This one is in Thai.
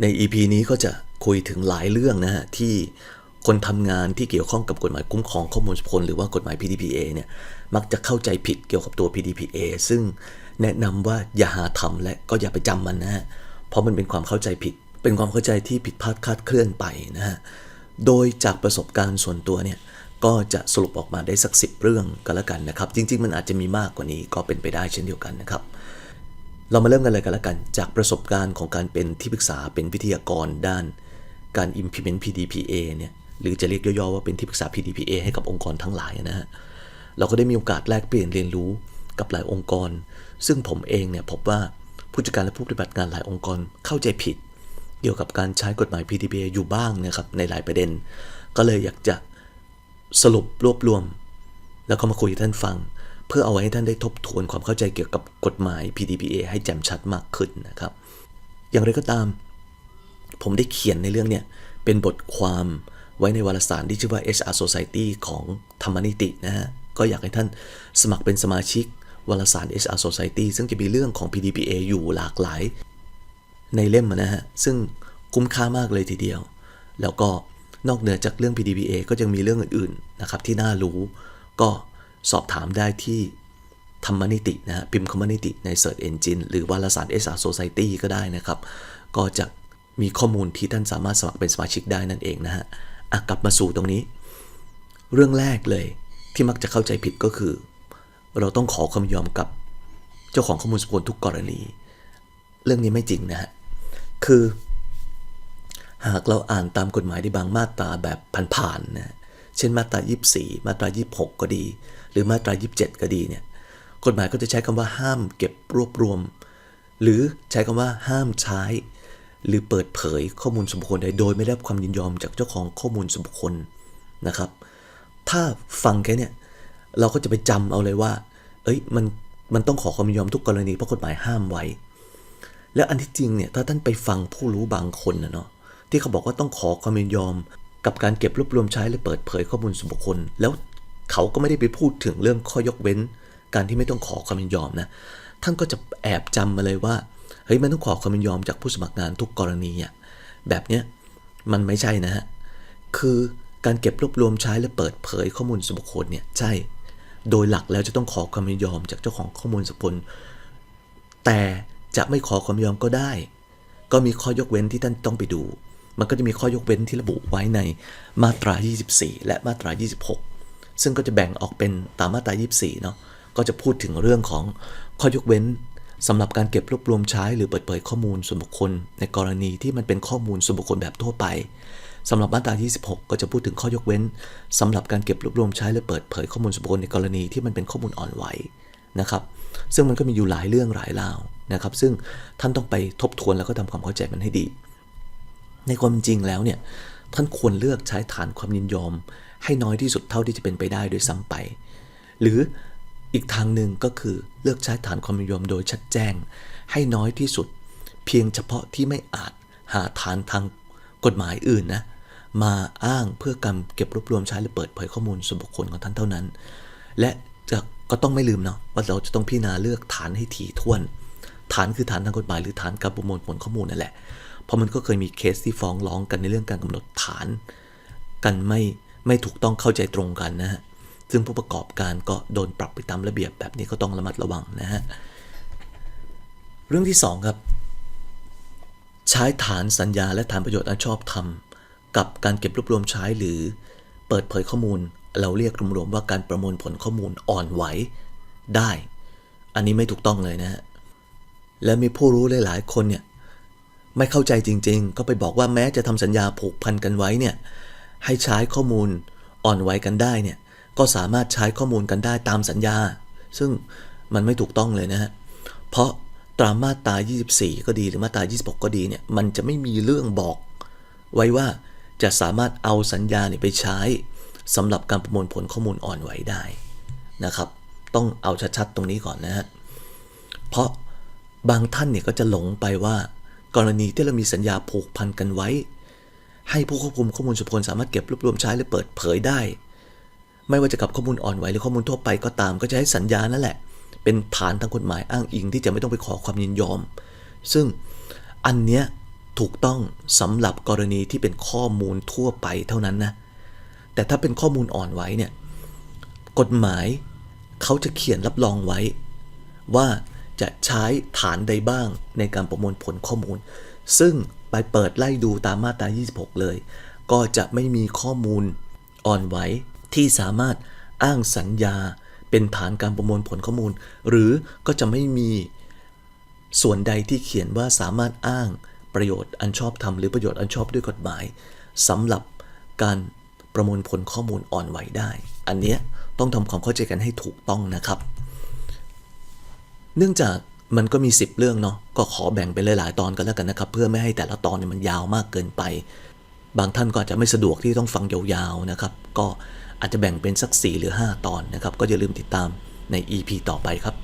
ใน EP นี้ก็จะคุยถึงหลายเรื่องนะฮะที่คนทำงานที่เกี่ยวข้องกับกฎหมายคุ้มครองข้อมูลส่วนบุคคลหรือว่ากฎหมาย PDPA เนี่ยมักจะเข้าใจผิดเกี่ยวกับตัว PDPA ซึ่งแนะนำว่าอย่าหาทำและก็อย่าไปจำมันนะฮะเพราะมันเป็นความเข้าใจผิด เป็นความเข้าใจที่ผิดพลาดคลาดเคลื่อนไปนะฮะโดยจากประสบการณ์ส่วนตัวเนี่ยก็จะสรุปออกมาได้สักสิบเรื่องก็แล้วกันนะครับ จริง ๆ มันอาจจะมีมากกว่านี้ก็เป็นไปได้เช่นเดียวกันนะครับ เรามาเริ่มกันเลยกันล้วกัน จากประสบการณ์ของการเป็นที่ปรึกษาเป็นวิทยากรด้านการ implement PDPA เนี่ยหรือจะเรียกย่อๆว่าเป็นที่ปรึกษา PDPA ให้กับองค์กรทั้งหลายนะฮะเราก็ได้มีโอกาสแลกเปลี่ยนเรียนรู้กับหลายองค์กร ซึ่งผมเองเนี่ยพบว่าผู้จัดการและผู้ปฏิบัติงานหลายองค์กรเข้าใจผิด เกี่ยวกับการใช้กฎหมาย PDPA อยู่บ้างนะครับในหลายประเด็น ก็เลยอยากจะสรุปรวบรวม แล้วก็มาคุยให้ท่านฟัง เพื่อเอาไว้ให้ท่านได้ทบทวนความเข้าใจเกี่ยวกับกฎหมาย PDPA ให้แจ่มชัดมากขึ้นนะครับ อย่างไรก็ตาม ผมได้เขียนในเรื่องเนี่ยเป็นบทความไว้ในวารสารที่ชื่อว่า HR Society ของธรรมนิตินะฮะ ก็อยากให้ท่านสมัครเป็นสมาชิกวารสาร HR Society ซึ่งจะมีเรื่องของ PDPA อยู่หลากหลาย ในเล่มนะฮะ ซึ่งคุ้มค่ามากเลยทีเดียว แล้วก็นอกเหนือจากเรื่อง PDPA ก็ยังมีเรื่องอื่นๆนะครับที่น่ารู้ ก็ สอบถามได้ที่ธรรมนิตินะฮะพิมพ์คำว่านิติใน Search Engine หรือวารสาร SR Society ก็ได้นะครับ ก็จะมีข้อมูลที่ท่านสามารถสมัครเป็นสมาชิกได้นั่นเองนะฮะอะกลับมาสู่ตรงนี้ เรื่องแรกเลยที่มักจะเข้าใจผิดก็คือ เราต้องขอความยอมกับเจ้าของข้อมูลส่วนบุลทุกกรณี เรื่องนี้ไม่จริงนะฮะคือ หากเราอ่านตามกฎหมายในบางมาตราแบบผ่านๆนะ เช่นมาตรา 24 มาตรา 26 ก็ดี หรือมาตรา 27 ก็ดีเนี่ยกฎหมายก็จะใช้คำว่าห้ามเก็บรวบรวม หรือใช้คำว่าห้ามใช้ หรือเปิดเผยข้อมูลส่วนบุคคลใดโดยไม่ได้รับความยินยอมจากเจ้าของข้อมูลส่วนบุคคลนะครับ ถ้าฟังแค่เนี่ยเราก็จะไปจำเอาเลยว่า เอ้ยมันมันต้องขอความยินยอมทุกกรณีเพราะกฎหมายห้ามไว้ แล้วอันที่จริงเนี่ยถ้าท่านไปฟังผู้รู้บางคนนะเนาะที่เขาบอกว่าต้องขอความยินยอม กับการเก็บรวบรวมใช้และเปิดเผยข้อมูลส่วนบุคคล แล้วเขาก็ไม่ได้ไปพูดถึงเรื่องข้อยกเว้น การที่ไม่ต้องขอความยินยอมนะท่านก็จะแอบจำมาเลยว่าเฮ้ยมันต้องขอความยินยอมจากผู้สมัครงานทุกกรณีอะแบบเนี้ยมันไม่ใช่นะฮะคือการเก็บรวบรวมใช้และเปิดเผยข้อมูลส่วนบุคคลเนี่ยใช่ โดยหลักแล้วจะต้องขอความยินยอมจากเจ้าของข้อมูลส่วนบุคคลแต่จะไม่ขอความยินยอมก็ได้ ก็มีข้อยกเว้นที่ท่านต้องไปดู มันก็จะมีข้อยกเว้นที่ระบุไว้ในมาตรา 24 และมาตรา 26 ซึ่งก็จะแบ่งออกเป็นตามมาตรา 24 เนาะ ก็จะพูดถึงเรื่องของข้อยกเว้นสำหรับการเก็บรวบรวมใช้หรือเปิดเผยข้อมูลส่วนบุคคล ในกรณีที่มันเป็นข้อมูลส่วนบุคคลแบบทั่วไปสำหรับมาตรา 26 ก็จะพูดถึงข้อยกเว้นสำหรับการเก็บรวบรวมใช้หรือเปิดเผยข้อมูลส่วนบุคคลในกรณีที่มันเป็นข้อมูลอ่อนไหวนะครับ ซึ่งมันก็มีอยู่หลายเรื่องหลายราวนะครับ ซึ่งท่านต้องไปทบทวนแล้วก็ทำความเข้าใจมันให้ดี ในความจริงแล้วเนี่ยท่านควรเลือกใช้ฐานความยินยอม ให้น้อยที่สุดเท่าที่จะเป็นไปได้โดยซ้ำไป หรืออีกทางหนึ่งก็คือเลือกใช้ฐานความยินยอมโดยชัดแจ้ง ให้น้อยที่สุด เพียงเฉพาะที่ไม่อาจหาฐานทางกฎหมายอื่นนะมาอ้างเพื่อการเก็บรวบรวมใช้และเปิดเผยข้อมูลส่วนบุคคลของท่านเท่านั้น และจะก็ต้องไม่ลืมเนาะว่าเราจะต้องพิจารณาเลือกฐานให้ถี่ถ้วน ฐานคือฐานทางกฎหมายหรือฐานการประมวลผลข้อมูลนั่นแหละ เพราะมันก็เคยมีเคสที่ฟ้องร้องกันในเรื่องการกำหนดฐาน กันไม่ไม่ถูกต้องเข้าใจตรงกันนะฮะซึ่งผู้ประกอบการก็โดนปรับไปตามระเบียบแบบนี้ก็ต้องระมัดระวังนะฮะเรื่องที่ 2 ครับ ใช้ฐานสัญญาและฐานประโยชน์อันชอบธรรมกับการเก็บรวบรวมใช้หรือเปิดเผยข้อมูล เราเรียกรวมๆว่าการประมวลผลข้อมูลอ่อนไหวได้ อันนี้ไม่ถูกต้องเลยนะฮะและมีผู้รู้หลายๆคนเนี่ย ไม่เข้าใจจริง ๆ ก็ไปบอกว่าแม้จะทำสัญญาผูกพันกันไว้เนี่ยให้ใช้ข้อมูลอ่อนไหวกันได้เนี่ยก็สามารถใช้ข้อมูลกันได้ตามสัญญา ซึ่งมันไม่ถูกต้องเลยนะฮะเพราะตามมาตรา 24 ก็ดีหรือมาตรา 26 ก็ดีเนี่ยมันจะไม่มีเรื่องบอก ไว้ว่าจะสามารถเอาสัญญาเนี่ยไปใช้สำหรับการประมวลผลข้อมูลอ่อนไหวได้นะครับ ต้องเอาชัดๆตรงนี้ก่อนนะฮะเพราะบางท่านเนี่ยก็จะหลงไปว่า กรณีที่เรามีสัญญาผูกพันกันไว้ ให้ผู้ควบคุมข้อมูลส่วนบุคคลสามารถเก็บรวบรวมใช้หรือเปิดเผยได้ ไม่ว่าจะกับข้อมูลอ่อนไหวหรือข้อมูลทั่วไปก็ตาม ก็จะให้สัญญานั่นแหละ เป็นฐานทางกฎหมายอ้างอิงที่จะไม่ต้องไปขอความยินยอม ซึ่งอันเนี้ยถูกต้องสำหรับกรณีที่เป็นข้อมูลทั่วไปเท่านั้นนะ แต่ถ้าเป็นข้อมูลอ่อนไว้เนี่ย กฎหมายเขาจะเขียนรับรองไว้ ว่า จะใช้ฐานใดบ้างในการประมวลผลข้อมูล ซึ่งไปเปิดไล่ดูตามมาตรา 26 เลย ก็จะไม่มีข้อมูลอ่อนไหวที่สามารถอ้างสัญญาเป็นฐานการประมวลผลข้อมูล หรือก็จะไม่มีส่วนใดที่เขียนว่าสามารถอ้างประโยชน์อันชอบธรรมหรือประโยชน์อันชอบด้วยกฎหมายสำหรับการประมวลผลข้อมูลอ่อนไหวได้ อันเนี้ยต้องทำความเข้าใจกันให้ถูกต้องนะครับ เนื่องจากมันก็มี 10 เรื่องเนาะก็ขอแบ่งเป็นหลาย ๆ ตอนกันแล้วกันนะครับ เพื่อไม่ให้แต่ละตอนเนี่ยมันยาวมากเกินไป บางท่านก็อาจจะไม่สะดวกที่ต้องฟังยาวๆนะครับ ก็อาจจะแบ่งเป็นสัก 4 หรือ 5 ตอนนะครับ ก็อย่าลืมติดตามใน EP ต่อไปครับ